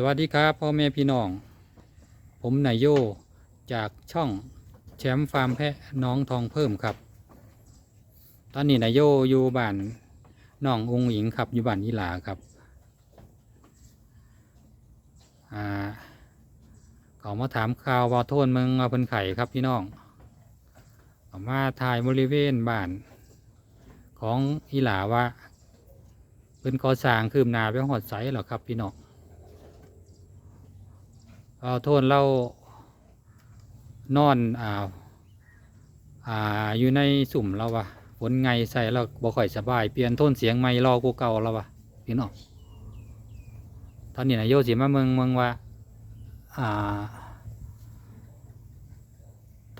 สวัสดีครับพ่อแม่พี่น้อง ผมนายโยจากช่องแชมป์ฟาร์มแพะน้องทองเพิ่มครับ ตอนนี้นายโยอยู่บ้านน้ององค์หญิงครับอยู่บ้านอีหลาครับอ่าเขามาถามข่าวว่าโทษมึงเอาเป็นไข่ครับพี่น้องเขามาถ่ายบริเวณบ้านของอีหลาว่าเป็นกอสางคืบนาไปหอดไสหรอครับพี่น้อง เอาโทษเรานอนอ่าอ่าอยู่ในสุ่มเราวะฝนไงใส่เราบ่ค่อยสบาย เปลี่ยนโทนเสียงไม่รอกูเก่าเราวะพี่น้องตอนนี้นายโยสิมาเมืองเมืองว่าอ่า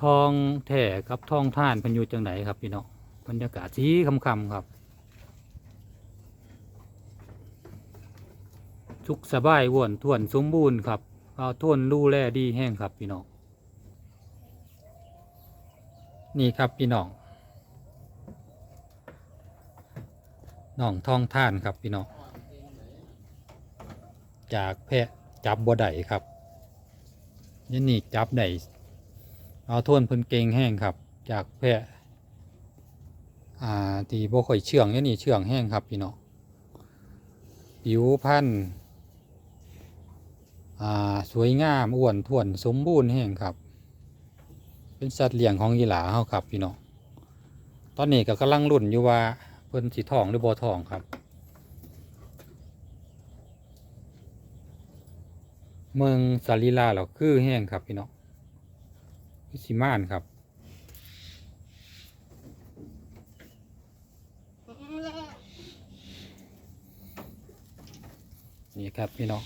ทองแท่กับทองท่านพันอยู่จังไหนครับพี่น้องบรรยากาศสีคำคำครับสุขสบายว่วนท่วนสมบูรณ์ครับ เอาท่วนรูแลดีแห้งครับพี่น้อง นี่ครับพี่น้องน้องทองท่านครับพี่น้อง จากแพะจับบ่ได้ครับนี่นี่จับได้เอาท่วนพิ่นเกงแห้งครับ จากแพะอ่าที่บ่ค่อยเชื่องนี่นี่เชื่องแห้งครับพี่น้องผิวพันธุ์ สวยงามอ้วนท้วนสมบูรณ์แห่งครับ เป็นสัตว์เลี้ยงของยีหลาเฮาครับพี่น้องตอนนี้ก็กำลังรุ่นอยู่ว่าเพิ่นสิทองหรือบ่ทองครับ เมืองสาลีลาเราคือแห้งครับพี่น้องสิม่านครับนี่ครับพี่น้อง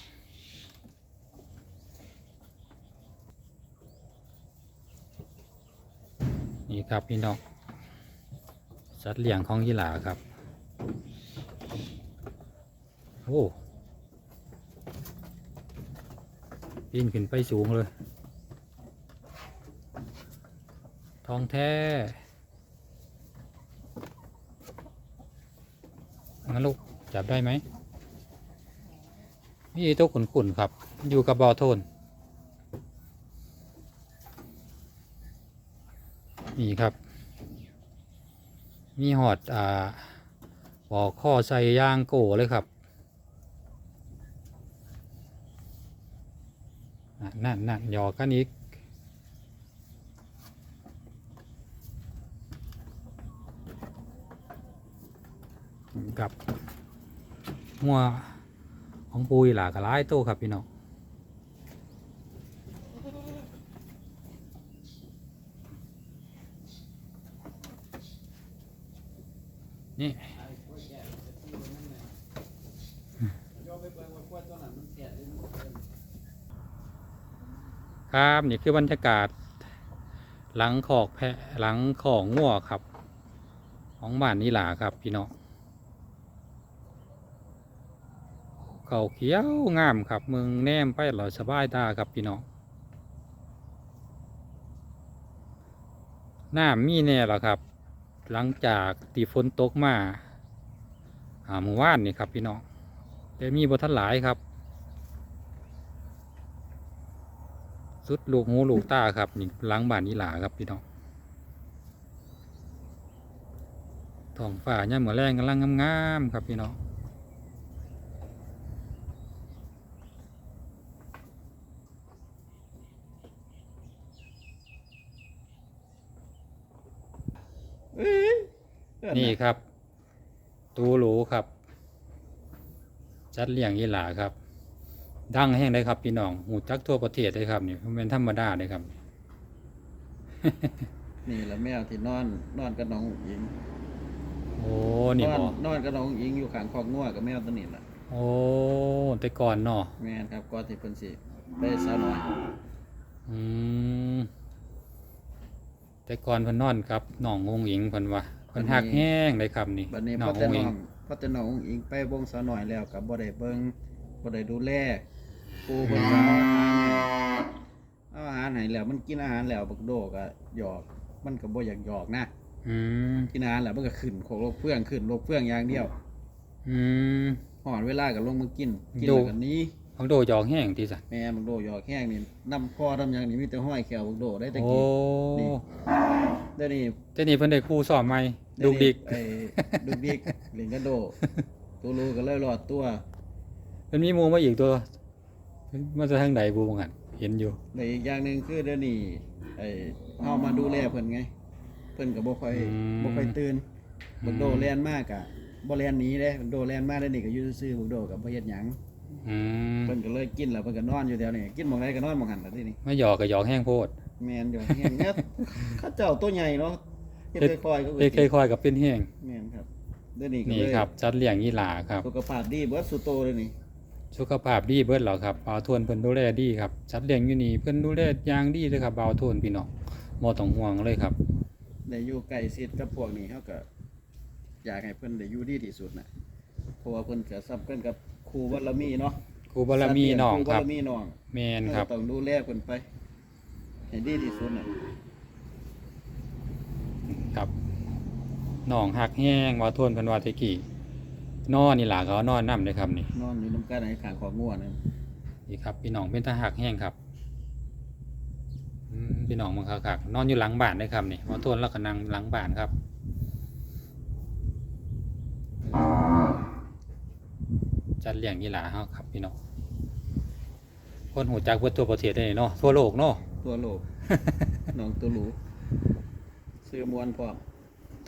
นี่ครับพี่น้องสัตว์เลี้ยงของยีหลาครับ โอ้ปีนขึ้นไปสูงเลย ทองแท้งั้นลูกจับได้ไหมนี่ตัวขุนๆครับ อยู่กับบอโทน นี่ครับ มีหอดอ่าปอกข้อใส่ย่างโกเลยครับนั่นนั่นหยอกกันอีกกับหัวของปุยหลากหลายโตวครับพี่น้อง นี่ครับนี่คือบรรยากาศ หลังขอกแพะหลังของงัวครับ ของบ้านนี่หลาครับ พี่น้องเขาเขียวงามครับ เมืองแนมไปหล่อยสบายตาครับพี่น้องน้ำมีแน่แล้วครับ หลังจากตีฝนตกมาอ่าเมื่อวานนี่ครับพี่น้องแต่มีบทันหลายครับ สุดลูกหูลูกตาครับนี่หล้างบ้านอีหลาครับพี่น้องท้องฝ่าเนี่ยามมือนแรงกำลังงามๆครับพี่น้อง นี่ครับ ตูหรูครับ จัดเลี้ยงอีหลาครับ ดังแห้งได้ครับพี่น้องหูจักทั่วประเทศได้ครับนี่มันเป็นธรรมดาได้ครับ นี่แหละแมวที่นอนนอนกับน้องหญิง โอ้นี่นบออนนอนกับน้องหญิงอยู่ข้างคอกงัวกับแมวตัวนี้แหละโอ้แต่ก่อนเนาะแม่นครับก่อนที่เพิ่นสิได้สาวน้อย อืม แต่ก่อนเพิ่นนอนครับน้ององหญิงเพิ่นว่าเพิ่นหักแห้งได้ครับนี่บัดนี้น้พอองแต่องหน้ญิองงพอแต่น้องหญิงไปวงสาวน้อยแล้วก็บ่ได้เบิ่งบ่ได้ดูแลปูเพิ่นก็เอาอาหารให้เอาอาหารให้แล้วมันกินอาหารแล้วบักโดก็หยอก มันก็บ่อยากหยอกนะ อืมกินอาหารแล้วมันก็ขึ้นโคกโลกเฟื่องขึ้นโลกเฟื่องอย่างเดียวอืม หอนเวลาก็ลงมากิน กินดูแล้วก็หนี้เอ บักโดจอกแห้งที่สันแม่บักโดหยอกแห้งนี่น้ำพ่อน้ำหยังนี่มีแต่ห้อยแขวบักโดได้แตะโอ้กี้นี่เดี๋ยวนี้เจ้านี่เพิ่นได้คู่สอบใหม่เยวดุกดิกไอ้ดุกดิกเล่นกระโดดตัวรู้ก็เลยรอดตัวมันมีหมูมาอีกตัวมาจะทางใดบูบังหันเห็นอยู่ในอีกอย่างหนึ่งคือเดี๋ยวนี้ไอ้เฮามาดูแลเพิ่นไง เพิ่นก็บ่ค่อยอืม บ่ค่อยตื่นบักโดแล่นมากอะบ่แล่นหนีเด้บักโดแล่นมาได้นี่ก็อยู่ซื่อๆบักโดก็บ่เฮ็ดหยัง อืมเพิ่นก็เลยกินแล้วเพิ่นก็นอนอยู่แถวนี้กินหม่องใดก็นอนหม่องหันล่ะทีนี้ไม่หยอกกับหยอกแห้งโพดแม่นอยู่แห้งเนี่ยเขาเจ้าตัวใหญ่เนาะเฮ็ดเฮ็ดค่อยๆก็เอ้ยค่อยๆกับเป็นแห้งแม่นครับเดี๋ยวนี้ก็นี่เลยครับจัดเลี้ยงยี่หลาครับ สุขภาพดีเบิดสุดโตเลยนี่สุขภาพดีเบิดเหรอครับบ่าวโทนเพิ่นดูแลดีครับจัดเลี้ยงอยู่นี่เพิ่นดูแลอย่างดีเลยครับบ่าวโทนพี่น้องบ่ต้องห่วงเลยครับได้อยู่ใกล้ชิดกับพวกนี้เฮาก็อยากให้เพิ่นได้อยู่ดีที่สุดน่ะเพราะว่าเพิ่นก็ซับเพิ่นกับ ครูวัดละมีเนาะครูบารมีน้องครูครับวัดละมีน้องแม่นครับเฮาก็ต้องดูแลเพิ่นไปให้ดีที่สุดน่ะครับน้องหักแห้งบ่าวโทนเพิ่นว่าแตะกี้นอนนี่ล่ะเขานอนนำเด้อครับนี่นอนอยู่นํกันให้ขางของงัวนั่นนี่ครับพี่น้องเป็นตาหักแห้งครับอืมพี่น้องมันคักๆนอนอยู่หลังบ้านได้อครับนี่บ่าวโทนแล้วก็นั่งหลังบ้านครับ จัดเลี้ยงยี่หลาเฮาครับพี่น้องคนหูจักเบิดทั่วประเทศได้เนาะทั่วโลกเนาะตัวโลก น้องตัวหลูซื้อมวนพร้อม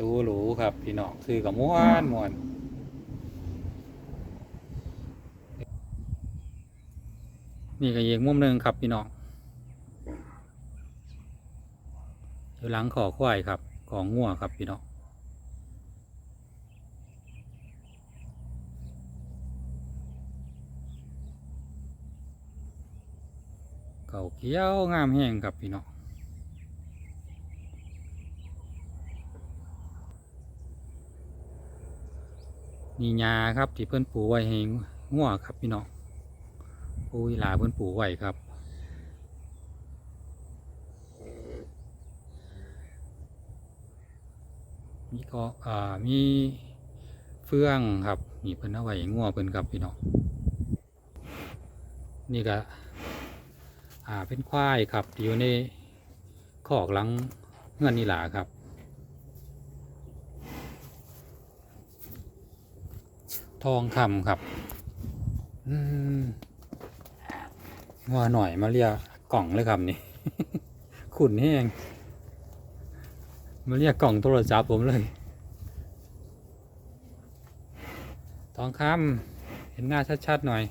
ตูหรูครับ พี่น้องซื้อกับม้วนม้วนนี่ก็อีกมุมหนึ่งครับพี่น้องอยู่หลังขอควายครับ ของงัวครับพี่น้อง เก่าเกี้ยวงามแห้งครับพี่น้องนี่ยาครับที่เพื่อนปลูกไว้ให้งัวครับพี่น้องปูหลาเพื่อนปลูกไว้ครับมีก็อ่ามีเฟื่องครับนี่เพิ่นเอาไว้ให้งัวเพิ่อนครับพี่น้องนี่ก็ อ่าเป็นควายครับอยู่ในคอกหลังเงื่อนนี่หลาครับ ทองคำครับอืมว่าหน่อยมาเรียกกล่องเลยครับนี่ ขุนแห้งมาเรียกกล่องโทรศัพท์ผมเลย ทองคำเห็นหน้าชัดๆหน่อย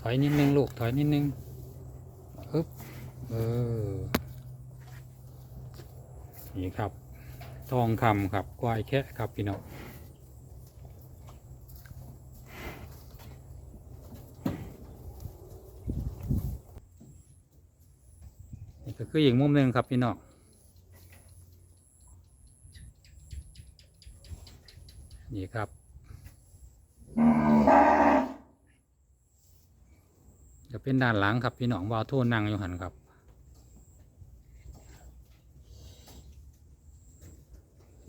ถอยนิดนึงลูกถอยนิดนึง ปึ๊บเออนี่ครับ ทองคำครับควายแคะครับพี่น้องนี่ก็คืออีกมุมหนึ่งครับพี่น้อง นี่ครับ จะ เป็นด้านหลังครับพี่น้องวาวโทนนั่งอยู่หันครับ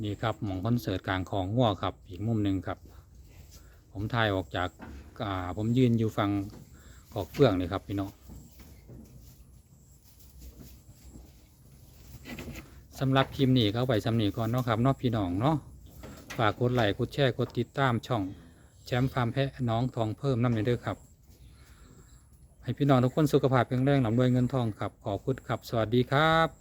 นี่ครับหมองคอนเสิร์ตกลางของงัวครับ อีกมุมหนึ่งครับ ผมถ่ายออกจากอ่าผมยืนอยู่ฝั่งขอกเฟื่องเลยครับพี่น้องสำหรับคลิปนี้ก็เอาไปสำนีก่อนเนาะครับเนอกพี่น้องเนาะฝากกดไลค์กดแชร์กดติดตามช่องแชมป์ฟาร์มแพะน้องทองเพิ่มน้ำเนเด้อครับ ให้พี่น้องทุกคนสุขภาพแข็งแรงหลำรวยเงินทองครับ ขอบคุณครับ สวัสดีครับ